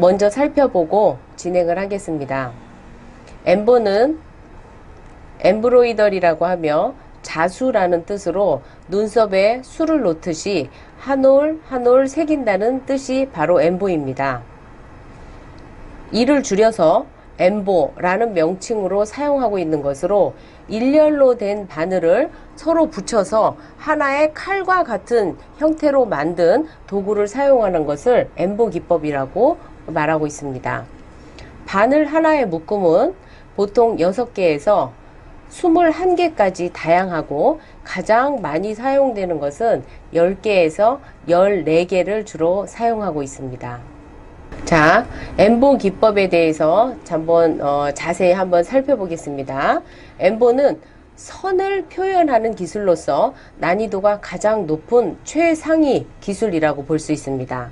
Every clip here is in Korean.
먼저 살펴보고 진행을 하겠습니다. 엠보는 엠브로이더리라고 하며 자수라는 뜻으로 눈썹에 수를 놓듯이 한 올 한 올 새긴다는 뜻이 바로 엠보입니다. 이를 줄여서 엠보라는 명칭으로 사용하고 있는 것으로 일렬로 된 바늘을 서로 붙여서 하나의 칼과 같은 형태로 만든 도구를 사용하는 것을 엠보 기법이라고 말하고 있습니다. 바늘 하나의 묶음은 보통 6개에서 21개까지 다양하고 가장 많이 사용되는 것은 10개에서 14개를 주로 사용하고 있습니다. 자, 엠보 기법에 대해서 한번 어, 자세히 한번 살펴보겠습니다. 엠보는 선을 표현하는 기술로서 난이도가 가장 높은 최상위 기술이라고 볼 수 있습니다.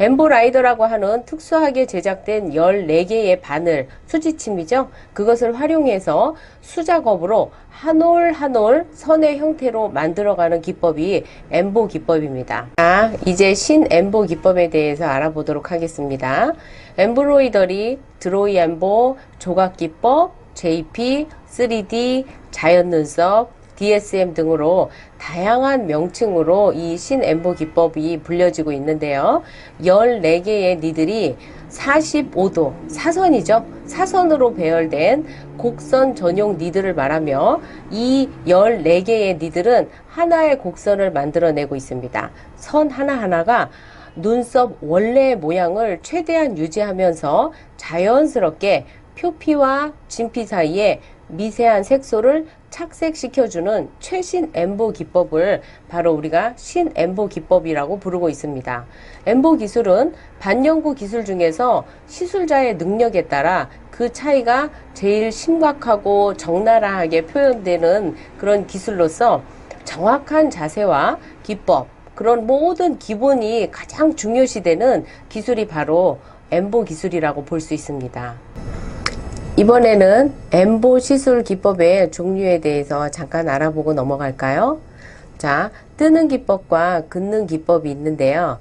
엠보 라이더라고 하는 특수하게 제작된 14개의 바늘, 수지침이죠. 그것을 활용해서 수작업으로 한 올 한 올 선의 형태로 만들어가는 기법이 엠보 기법입니다. 자, 이제 신 엠보 기법에 대해서 알아보도록 하겠습니다. 엠브로이더리, 드로이 엠보, 조각 기법, JP, 3D, 자연 눈썹, DSM 등으로 다양한 명칭으로 이 신엠보 기법이 불려지고 있는데요. 14개의 니들이 45도, 사선이죠. 사선으로 배열된 곡선 전용 니들을 말하며 이 14개의 니들은 하나의 곡선을 만들어내고 있습니다. 선 하나하나가 눈썹 원래의 모양을 최대한 유지하면서 자연스럽게 표피와 진피 사이에 미세한 색소를 착색시켜주는 최신 엠보 기법을 바로 우리가 신 엠보 기법이라고 부르고 있습니다. 엠보 기술은 반영구 기술 중에서 시술자의 능력에 따라 그 차이가 제일 심각하고 적나라하게 표현되는 그런 기술로서 정확한 자세와 기법, 그런 모든 기본이 가장 중요시되는 기술이 바로 엠보 기술이라고 볼 수 있습니다. 이번에는 엠보 시술 기법의 종류에 대해서 잠깐 알아보고 넘어갈까요? 자, 뜨는 기법과 긋는 기법이 있는데요.